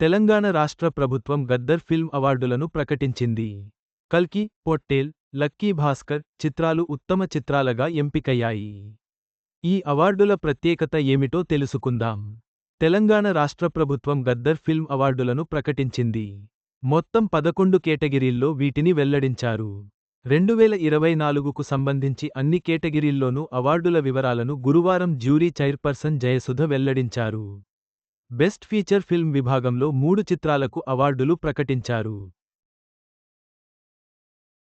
తెలంగాణ రాష్ట్ర ప్రభుత్వం గద్దర్ ఫిల్మ్ అవార్డులను ప్రకటించింది. కల్కి పొట్టేల్ లక్కీ భాస్కర్ చిత్రాలు ఉత్తమ చిత్రాలుగా ఎంపికయ్యాయి. ఈ అవార్డుల ప్రత్యేకత ఏమిటో తెలుసుకుందాం. తెలంగాణ రాష్ట్ర ప్రభుత్వం గద్దర్ ఫిల్మ్ అవార్డులను ప్రకటించింది. మొత్తం పదకొండు కేటగిరీల్లో వీటిని వెల్లడించారు. రెండువేల ఇరవై నాలుగుకు సంబంధించి అన్ని కేటగిరీల్లోనూ అవార్డుల వివరాలను గురువారం జ్యూరీ చైర్పర్సన్ జయసుధ వెల్లడించారు. బెస్ట్ ఫీచర్ ఫిల్మ్ విభాగంలో మూడు చిత్రాలకు అవార్డులు ప్రకటించారు.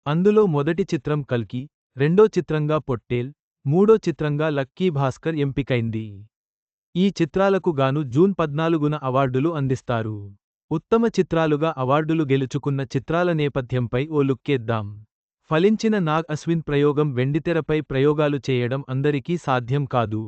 అందులో మొదటి చిత్రం కల్కి రెండో చిత్రంగా పొట్టేల్ మూడో చిత్రంగా లక్కీ భాస్కర్ ఎంపికైంది. ఈ చిత్రాలకు గాను జూన్ పద్నాలుగున అవార్డులు అందిస్తారు. ఉత్తమ చిత్రాలుగా అవార్డులు గెలుచుకున్న చిత్రాల నేపథ్యంపై ఓ లుక్కేద్దాం ఫలించిన నాగ్ అశ్విన్ ప్రయోగం వెండితెరపై ప్రయోగాలు చేయడం అందరికీ సాధ్యం కాదు.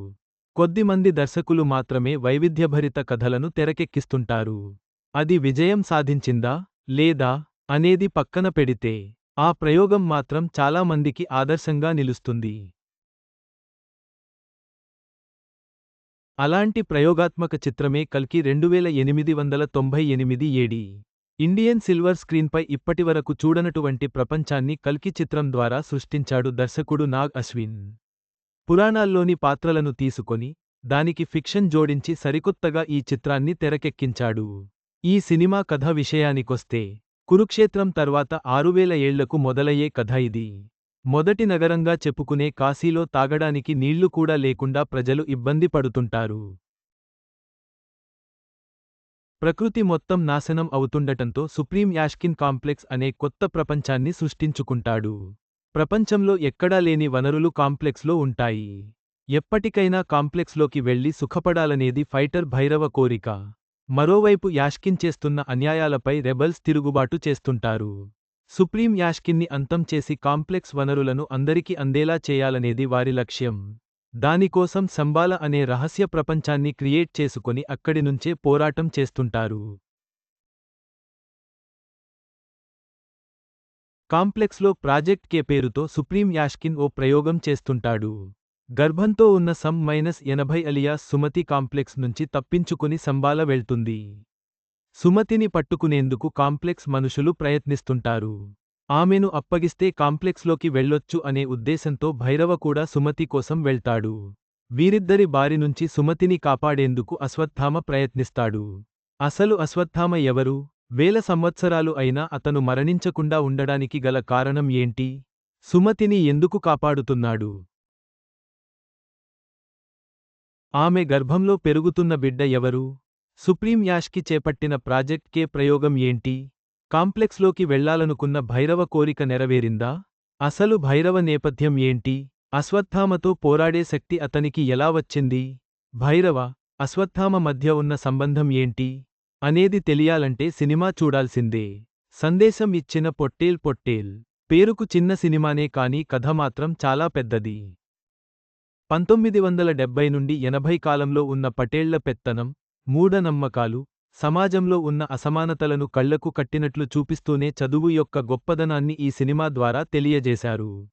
కొద్దిమంది దర్శకులు మాత్రమే వైవిధ్యభరిత కథలను తెరకెక్కిస్తుంటారు. అది విజయం సాధించిందా? లేదా? అనేది పక్కన పెడితే ఆ ప్రయోగం మాత్రం చాలా మందికి ఆదర్శంగా నిలుస్తుంది. అలాంటి ప్రయోగాత్మక చిత్రమే కల్కి రెండువేల ఎనిమిది వందల తొంభై ఎనిమిది ఏడి. ఇండియన్ సిల్వర్ స్క్రీన్పై ఇప్పటివరకు చూడనటువంటి ప్రపంచాన్ని కల్కి చిత్రం ద్వారా సృష్టించాడు దర్శకుడు నాగ్ అశ్విన్. పురాణాల్లోని పాత్రలను తీసుకొని దానికి ఫిక్షన్ జోడించి సరికొత్తగా ఈ చిత్రాన్ని తెరకెక్కించాడు. ఈ సినిమా కథ విషయానికొస్తే కురుక్షేత్రం తర్వాత ఆరువేల ఏళ్ళకు మొదలయ్యే కథ ఇది. మొదటి నగరంగా చెప్పుకునే కాశీలో తాగడానికి నీళ్ళు కూడా లేకుండా ప్రజలు ఇబ్బంది పడుతుంటారు. ప్రకృతి మొత్తం నాశనం అవుతుండటంతో సుప్రీం యాష్కిన్ కాంప్లెక్స్ అనే కొత్త ప్రపంచాన్ని సృష్టించుకుంటాడు. ప్రపంచంలో ఎక్కడా లేని వనరులు కాంప్లెక్స్లో ఉంటాయి. ఎప్పటికైనా కాంప్లెక్స్లోకి వెళ్ళి సుఖపడాలనేది ఫైటర్ భైరవ కోరిక. మరోవైపు యాష్కిన్ చేస్తున్న అన్యాయాలపై రెబల్స్ తిరుగుబాటు చేస్తుంటారు. సుప్రీం యాష్కిన్ని అంతం చేసి కాంప్లెక్స్ వనరులను అందరికి అందేలా చేయాలనేది వారి లక్ష్యం. దానికోసం సంబాల అనే రహస్య ప్రపంచాన్ని క్రియేట్ చేసుకొని అక్కడి నుంచే పోరాటం చేస్తుంటారు. కాంప్లెక్స్లో ప్రాజెక్ట్ కే పేరుతో సుప్రీం యాష్కిన్ ఓ ప్రయోగం చేస్తుంటాడు. గర్భంతో ఉన్న సమ్ మైనస్ ఎనభై అలియాస్ సుమతి కాంప్లెక్స్ నుంచి తప్పించుకుని సంబాల వెళ్తుంది. సుమతిని పట్టుకునేందుకు కాంప్లెక్స్ మనుషులు ప్రయత్నిస్తుంటారు. ఆమెను అప్పగిస్తే కాంప్లెక్స్లోకి వెళ్ళొచ్చు అనే ఉద్దేశంతో భైరవ కూడా సుమతి కోసం వెళ్తాడు. వీరిద్దరి బారి నుంచి సుమతిని కాపాడేందుకు అశ్వత్థామ ప్రయత్నిస్తాడు. అసలు అశ్వత్థామ ఎవరు? వేల సంవత్సరాలు అయినా అతను మరణించకుండా ఉండడానికి గల కారణం ఏంటి? సుమతిని ఎందుకు కాపాడుతున్నాడు? ఆమె గర్భంలో పెరుగుతున్న బిడ్డ ఎవరు? సుప్రీం యాష్కి చేపట్టిన ప్రాజెక్ట్ కే ప్రయోగం ఏంటి? కాంప్లెక్స్లోకి వెళ్ళాలనుకున్న భైరవ కోరిక నెరవేరిందా? అసలు భైరవ నేపథ్యం ఏంటి? అశ్వత్థామతో పోరాడే శక్తి అతనికి ఎలా వచ్చింది? భైరవ అశ్వత్థామ మధ్య ఉన్న సంబంధం ఏంటి? అనేది తెలియాలంటే సినిమా చూడాల్సిందే. సందేశం ఇచ్చిన పొట్టేల్ పొట్టేల్. పేరుకు చిన్న సినిమానే కానీ కథ మాత్రం చాలా పెద్దది. పంతొమ్మిది వందల డెబ్బై నుండి ఎనభై కాలంలో ఉన్న పటేళ్ళ పెత్తనం మూఢనమ్మకాలు సమాజంలో ఉన్న అసమానతలను కళ్ళకు కట్టినట్లు చూపిస్తూనే చదువు యొక్క గొప్పదనాన్ని ఈ సినిమా ద్వారా తెలియజేశారు.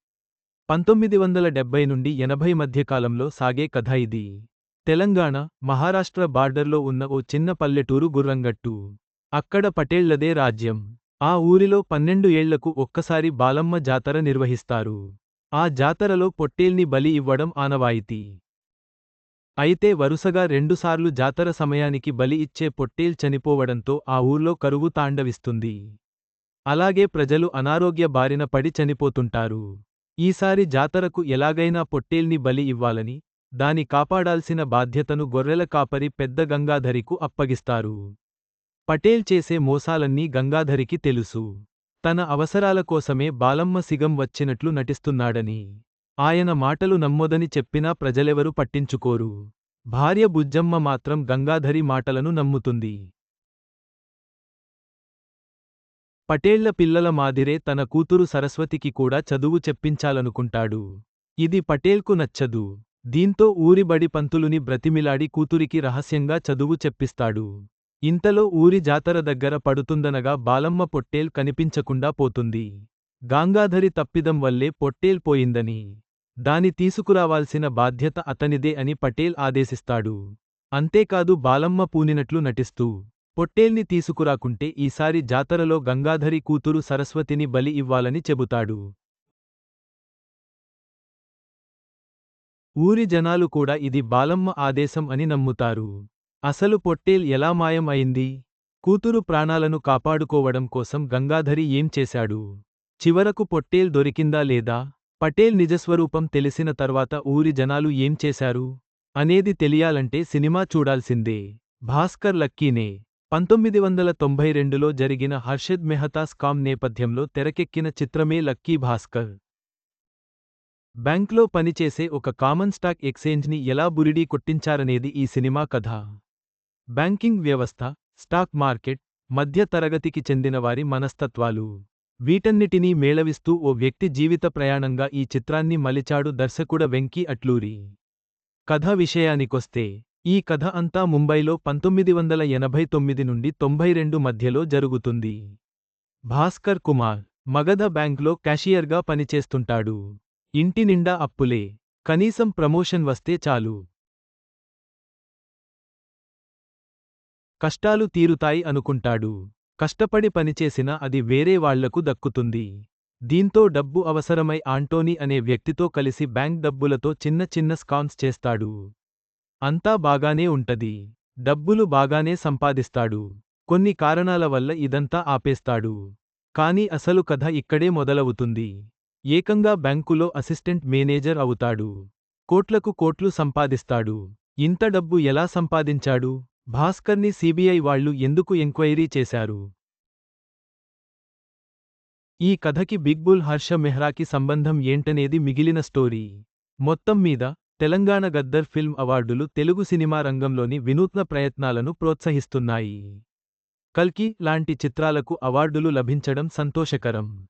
పంతొమ్మిది వందల డెబ్బై నుండి ఎనభై మధ్యకాలంలో సాగే కథ ఇది. తెలంగాణ మహారాష్ట్ర బార్డర్లో ఉన్న ఓ చిన్న పల్లెటూరు గుర్రంగట్టు. అక్కడ పటేళ్ళదే రాజ్యం. ఆ ఊరిలో పన్నెండు ఏళ్ళకు ఒక్కసారి బాలమ్మ జాతర నిర్వహిస్తారు. ఆ జాతరలో పొట్టేల్ని బలి ఇవ్వడం ఆనవాయితీ. అయితే వరుసగా రెండుసార్లు జాతర సమయానికి బలి ఇచ్చే పొట్టేల్ చనిపోవడంతో ఆ ఊర్లో కరువు తాండవిస్తుంది. అలాగే ప్రజలు అనారోగ్య బారిన పడి చనిపోతుంటారు. ఈసారి జాతరకు ఎలాగైనా పొట్టేల్ని బలి ఇవ్వాలని దాని కాపాడాల్సిన బాధ్యతను గొర్రెల కాపరి పెద్ద గంగాధరికు అప్పగిస్తారు. పటేల్ చేసే మోసాలన్నీ గంగాధరికి తెలుసు. తన అవసరాల కోసమే బాలమ్మ సిగం వచ్చినట్లు నటిస్తున్నాడని. ఆయన మాటలు నమ్మొదని చెప్పినా ప్రజలెవరూ పట్టించుకోరు. భార్య బుజ్జమ్మ మాత్రం గంగాధరి మాటలను నమ్ముతుంది. పటేళ్ళ పిల్లల మాదిరే తన కూతురు సరస్వతికి కూడా చదువు చెప్పించాలనుకుంటాడు. ఇది పటేల్కు నచ్చదు. దీంతో ఊరి బడి పంతులుని బ్రతిమిలాడి కూతురికి రహస్యంగా చదువు చెప్పిస్తాడు. ఇంతలో ఊరి జాతర దగ్గర పడుతుందనగా బాలమ్మ పొట్టేల్ కనిపించకుండా పోతుంది. గాంగాధరి తప్పిదం వల్లే పొట్టేల్ పోయిందని. దాని తీసుకురావాల్సిన బాధ్యత అతనిదే అని పటేల్ ఆదేశిస్తాడు. అంతేకాదు బాలమ్మ పూనినట్లు నటిస్తూ పొట్టేల్ని తీసుకురాకుంటే ఈసారి జాతరలో గంగాధరి కూతురు సరస్వతిని బలి ఇవ్వాలని చెబుతాడు. ఊరి జనాలు కూడా ఇది బాలమ్మ ఆదేశం అని నమ్ముతారు. అసలు పొట్టేల్ ఎలా మాయం అయింది కూతురు ప్రాణాలను కాపాడుకోవడం కోసం గంగాధరి ఏం చేశాడు? చివరకు పొట్టేల్ దొరికిందా లేదా? పటేల్ నిజస్వరూపం తెలిసిన తర్వాత ఊరి జనాలు ఏం చేశారు? అనేది తెలియాలంటే సినిమా చూడాల్సిందే. భాస్కర్ లక్కీనే. పంతొమ్మిది వందల తొంభై రెండులో జరిగిన హర్షద్ మెహతా స్కామ్ నేపథ్యంలో తెరకెక్కిన చిత్రమే లక్కీ భాస్కర్. బ్యాంక్లో పనిచేసే ఒక కామన్ స్టాక్ ఎక్స్చేంజ్ని ఎలా బురిడీ కొట్టించారనేది ఈ సినిమా కథ. బ్యాంకింగ్ వ్యవస్థ స్టాక్ మార్కెట్ మధ్య తరగతికి చెందిన వారి మనస్తత్వాలు. వీటన్నిటినీ మేళవిస్తూ ఓ వ్యక్తి జీవిత ప్రయాణంగా ఈ చిత్రాన్ని మలిచాడు దర్శకుడ వెంకీ అట్లూరి. కథ విషయానికొస్తే ఈ కథ అంతా ముంబైలో పంతొమ్మిది వందల ఎనభై తొమ్మిది నుండి తొంభై రెండు మధ్యలో జరుగుతుంది. భాస్కర్ కుమార్ మగధ బ్యాంక్లో క్యాషియర్గా పనిచేస్తుంటాడు. ఇంటి నిండా అప్పులే. కనీసం ప్రమోషన్ వస్తే చాలు. కష్టాలు తీరుతాయి అనుకుంటాడు. కష్టపడి పనిచేసినా అది వేరే వాళ్ళకు దక్కుతుంది. దీంతో డబ్బు అవసరమై ఆంటోనీ అనే వ్యక్తితో కలిసి బ్యాంక్ డబ్బులతో చిన్న చిన్న స్కాన్స్ చేస్తాడు. అంతా బాగానే ఉంటది. డబ్బులు బాగానే సంపాదిస్తాడు. కొన్ని కారణాల వల్ల ఇదంతా ఆపేస్తాడు. కాని అసలు కథ ఇక్కడే మొదలవుతుంది. ఏకంగా బ్యాంకులో అసిస్టెంట్ మేనేజర్ అవుతాడు. కోట్లకు కోట్లు సంపాదిస్తాడు. ఇంత డబ్బు ఎలా సంపాదించాడు? భాస్కర్ని సీబీఐ వాళ్ళు ఎందుకు ఎంక్వైరీ చేశారు? ఈ కథకి బిగ్ బుల్ హర్ష మెహ్రాకి సంబంధం ఏంటనేది మిగిలిన స్టోరీ. మొత్తం మీద తెలంగాణ గద్దర్ ఫిల్మ్ అవార్డులు తెలుగు సినిమా రంగంలోని వినూత్న ప్రయత్నాలను ప్రోత్సహిస్తున్నాయి. కల్కి లాంటి చిత్రాలకు అవార్డులు లభించడం సంతోషకరం.